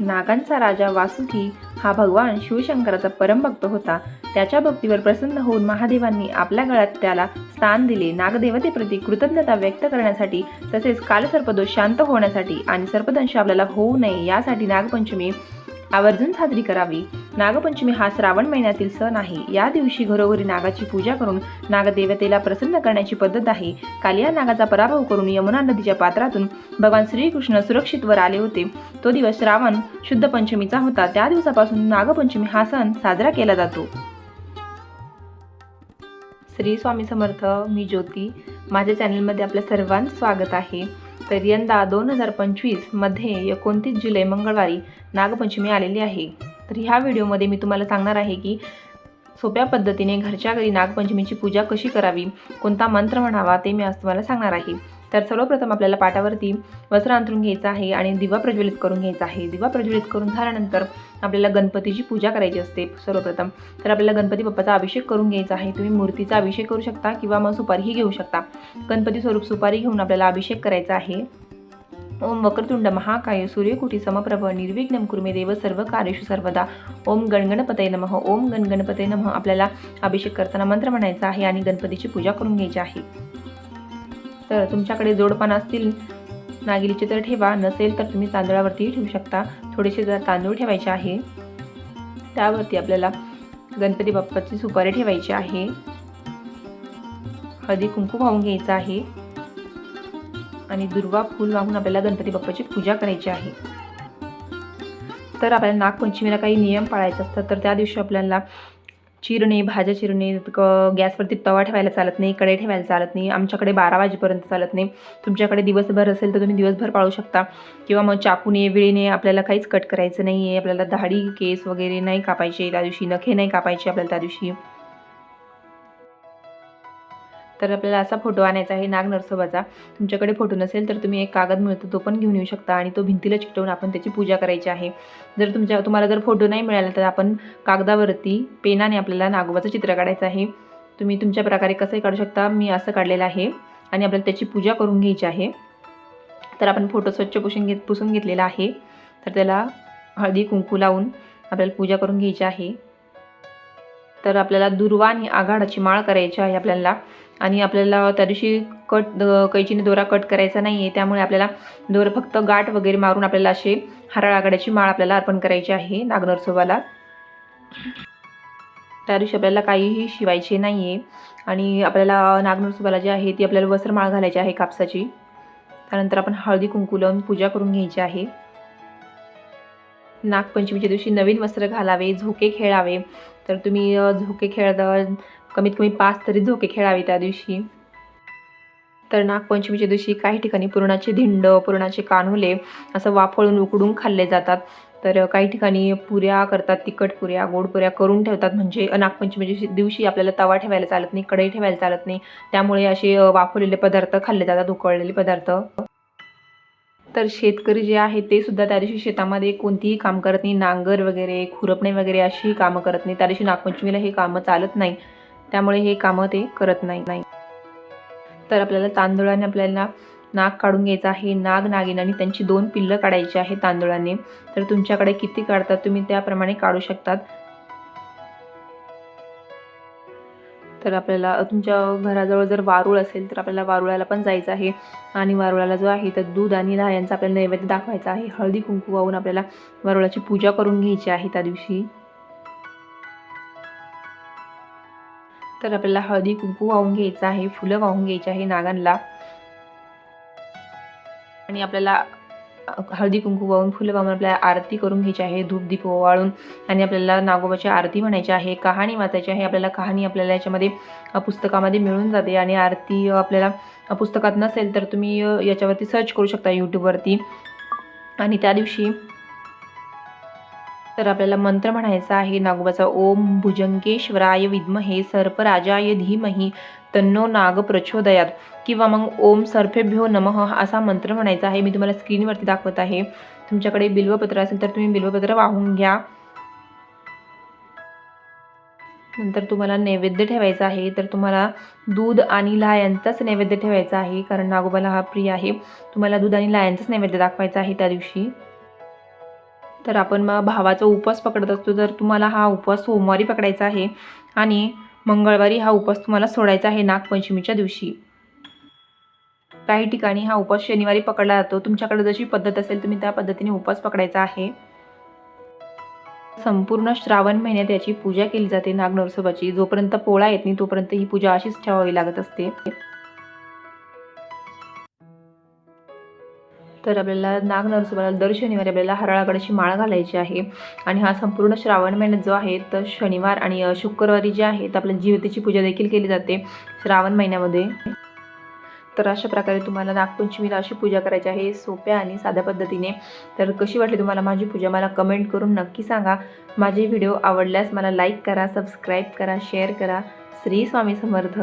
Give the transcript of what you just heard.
नागांचा राजा वासुकी हा भगवान शिवशंकराचा परमभक्त होता. त्याच्या भक्तीवर प्रसन्न होऊन महादेवांनी आपल्या गळ्यात त्याला स्थान दिले. नागदेवतेप्रती कृतज्ञता व्यक्त करण्यासाठी तसेच कालसर्पदोष शांत होण्यासाठी आणि सर्पदंश आपल्याला होऊ नये यासाठी नागपंचमी आवर्जून साजरी करावी. नागपंचमी हा श्रावण महिन्यातील सण आहे. या दिवशी घरोघरी नागाची पूजा करून नागदेवतेला प्रसन्न करण्याची पद्धत आहे. कालिया नागाचा पराभव करून यमुना नदीच्या पात्रातून भगवान श्रीकृष्ण सुरक्षित वर आले होते. तो दिवस श्रावण शुद्ध पंचमीचा होता. त्या दिवसापासून नागपंचमी हा सण साजरा केला जातो. श्री स्वामी समर्थ मी ज्योती. माझ्या चॅनलमध्ये आपल्या सर्वांचं स्वागत आहे. तर यंदा दोन हजार पंचवीसमध्ये एकोणतीस जुलै मंगळवारी नागपंचमी आलेली आहे. तर ह्या व्हिडिओमध्ये मी तुम्हाला सांगणार आहे की सोप्या पद्धतीने घरच्या घरी नागपंचमीची पूजा कशी करावी कोणता मंत्र म्हणावा ते मी आज तुम्हाला सांगणार आहे. तर सर्वप्रथम आपल्याला पाटावरती वस्त्र अंथरून घ्यायचं आहे आणि दिवा प्रज्वलित करून घ्यायचा आहे. दिवा प्रज्वलित करून झाल्यानंतर आपल्याला गणपतीची पूजा करायची असते सर्वप्रथम. तर आपल्याला गणपती बाप्पाचा अभिषेक करून घ्यायचा आहे. तुम्ही मूर्तीचा अभिषेक करू शकता किंवा मग सुपारीही घेऊ शकता. गणपती स्वरूप सुपारी घेऊन आपल्याला अभिषेक करायचा आहे. ओम वक्रतुंड महाकाय सूर्यकुटी समप्रभ निर्विघ्नं कुर्मे देव सर्व कार्येषु सर्वदा. ओम गणगणपतय नमः ओम गणगणपतय नमः. आपल्याला अभिषेक करताना मंत्र म्हणायचा आहे आणि गणपतीची पूजा करून घ्यायची आहे. तर तुमच्याकडे जोडपान असतील नागिलीचे तर ठेवा. नसेल तर तुम्ही तांदळावरतीही ठेवू शकता. थोडेसे जर तांदूळ ठेवायचे आहे. त्यावरती आपल्याला गणपती बाप्पाची सुपारी ठेवायची आहे. हळदी कुंकू वाहून घ्यायचं आहे. आणि दुर्वा फूल वाहून आपल्याला गणपती बाप्पाची पूजा करायची आहे. तर आपल्याला नागपंचमीला काही नियम पाळायचे असतात तर त्या दिवशी आपल्याला चिरणे भाज्या चिरणे क- गॅसवरती तवा ठेवायला चालत नाही कडे ठेवायला चालत नाही आमच्याकडे बारा वाजेपर्यंत चालत नाही. तुमच्याकडे दिवसभर असेल तर तुम्ही दिवसभर पाळू शकता. किंवा मग चाकूने वेळेने आपल्याला काहीच कट करायचं नाही आहे आपल्याला दाढी केस वगैरे नाही कापायचे त्या दिवशी नखे नाही कापायचे आपल्याला त्या दिवशी. तर आपल्याला असा फोटो आणायचा आहे नाग नरसोबाचा तुमच्याकडे फोटो नसेल तर तुम्ही एक कागद मिळतो तो पण घेऊन येऊ शकता आणि तो भिंतीला चिकटवून आपण त्याची पूजा करायची आहे. जर तुमच्या तुम्हाला जर फोटो नाही मिळाला तर आपण कागदावरती पेनाने आपल्याला नागोबाचं चित्र काढायचं आहे. तुम्ही तुमच्या प्रकारे कसंही काढू शकता मी असं काढलेलं आहे आणि आपल्याला त्याची पूजा करून घ्यायची आहे. तर आपण फोटो स्वच्छ पुसून घेत पुसून घेतलेला आहे. तर त्याला हळदी कुंकू लावून आपल्याला पूजा करून घ्यायची आहे. तर आपल्याला दुर्वा आणि आघाडाची माळ करायची आहे आपल्याला. आणि आपल्याला त्या दिवशी कट कैचीने दोरा कट करायचा नाही आहे त्यामुळे आपल्याला दोरा फक्त गाठ वगैरे मारून आपल्याला असे हरळ आघाड्याची माळ आपल्याला अर्पण करायची आहे नागनरसोबाला त्या दिवशी आपल्याला काहीही शिवायचे नाही आहे आणि आपल्याला नागनरसोबाला जी आहे ती आपल्याला वस्त्रमाळ घालायची आहे कापसाची. त्यानंतर आपण हळदी कुंकुलम लावून पूजा करून घ्यायची आहे. नागपंचमीच्या दिवशी नवीन वस्त्र घालावे झोके खेळावे. तर तुम्ही झोके खेळता कमीत कमी पाच तरी झोके खेळावे त्या दिवशी. तर नागपंचमीच्या दिवशी काही ठिकाणी पुरणाचे धिंड पुरणाचे कान्हुले असं वाफळून उकडून खाल्ले जातात. तर काही ठिकाणी पुऱ्या करतात तिखट पुऱ्या गोड पुऱ्या करून ठेवतात. म्हणजे नागपंचमीच्या दिवशी आपल्याला तवा ठेवायला चालत नाही कढई ठेवायला चालत नाही. त्यामुळे असे वाफवलेले पदार्थ खाल्ले जातात उकळलेले पदार्थ. तर शेतकरी जे आहे ते सुद्धा त्या दिवशी शेतामध्ये कोणतीही काम करत नाही. नांगर वगैरे खुरपणे वगैरे अशी कामं करत नाही. त्या दिवशी नागपंचमीला हे कामं चालत नाही. त्यामुळे हे कामं ते करत नाही. नाही. तर आपल्याला तांदूळाने आपल्याला नाग काढून घ्यायचं आहे. नाग नागिन आणि त्यांची दोन पिल्लं काढायची आहे तांदूळाने. तर तुमच्याकडे किती काढतात तुम्ही त्याप्रमाणे काढू शकतात. तर आपल्याला तुमच्या घराजवळ जर वारूळ असेल तर आपल्याला वारुळाला पण जायचं आहे. आणि वारुळाला जो आहे तर दूध आणि दहा यांचा आपल्याला नैवेद्य दाखवायचा आहे. हळदी कुंकू वाहून आपल्याला वारुळाची पूजा करून घ्यायची आहे त्या दिवशी. तर आपल्याला हळदी कुंकू वाहून घ्यायचं आहे फुलं वाहून घ्यायची आहे नागांना. आणि आपल्याला हळदी कुंकू वाहून फुलं वाहून आपल्याला आरती करून घ्यायची आहे धूप दीप ओवाळून. आणि आपल्याला नागोबाची आरती म्हणायची आहे कहाणी वाचायची आहे. आपल्याला कहाणी आपल्याला याच्यामध्ये पुस्तकामध्ये मिळून जाते. आणि आरती आपल्याला पुस्तकात नसेल तर तुम्ही याच्यावरती सर्च करू शकता यूट्यूबवरती आणि त्या दिवशी तर आपल्याला मंत्र म्हणायचा आहे नागोबाचा ओम भुजंगेश्वराय विद्महे सर्पराजाय धीमही तन्नो नाग प्रचोदयात किंवा मग ओम सर्फेभ्यो नमः असा मंत्र म्हणायचा आहे. मी तुम्हाला स्क्रीनवरती दाखवत आहे. तुमच्याकडे बिल्वपत्र असेल तर तुम्ही बिल्वपत्र वाहून घ्या. नंतर तुम्हाला नैवेद्य ठेवायचा आहे. तर तुम्हाला दूध आणि लायांचाच नैवेद्य ठेवायचा आहे कारण नागोबाला हा प्रिय आहे. तुम्हाला दूध आणि लायांचाच नैवेद्य दाखवायचा आहे त्या दिवशी. तर आपण मग भावाचा उपवास पकडत असतो. तर तुम्हाला हा उपवास सोमवारी पकडायचा आहे आणि मंगळवारी हा उपवास तुम्हाला सोडायचा आहे नागपंचमीच्या दिवशी. काही ठिकाणी हा उपवास शनिवारी पकडला जातो. तुमच्याकडे जशी पद्धत असेल तुम्ही त्या पद्धतीने उपवास पकडायचा आहे. संपूर्ण श्रावण महिन्यात याची पूजा केली जाते नागनरसोबाची. जोपर्यंत पोळा येत नाही तोपर्यंत ही पूजा अशीच ठेवावी लागत असते. तर आपल्याला नाग नरसोबाला दर शनिवारी आपल्याला हराळागडाची माळ घालायची आहे. आणि हा संपूर्ण श्रावण महिन्यात जो आहे तर शनिवार आणि शुक्रवारी जे आहे तर आपल्या जीवतेची पूजा देखील केली जाते श्रावण महिन्यामध्ये. तर अशा प्रकारे तुम्हाला नागपंचमीला अशी पूजा करायची आहे सोप्या आणि साध्या पद्धतीने. तर कशी वाटली तुम्हाला माझी पूजा मला कमेंट करून नक्की सांगा. माझे व्हिडिओ आवडल्यास मला लाईक करा सबस्क्राईब करा शेअर करा. श्री स्वामी समर्थ.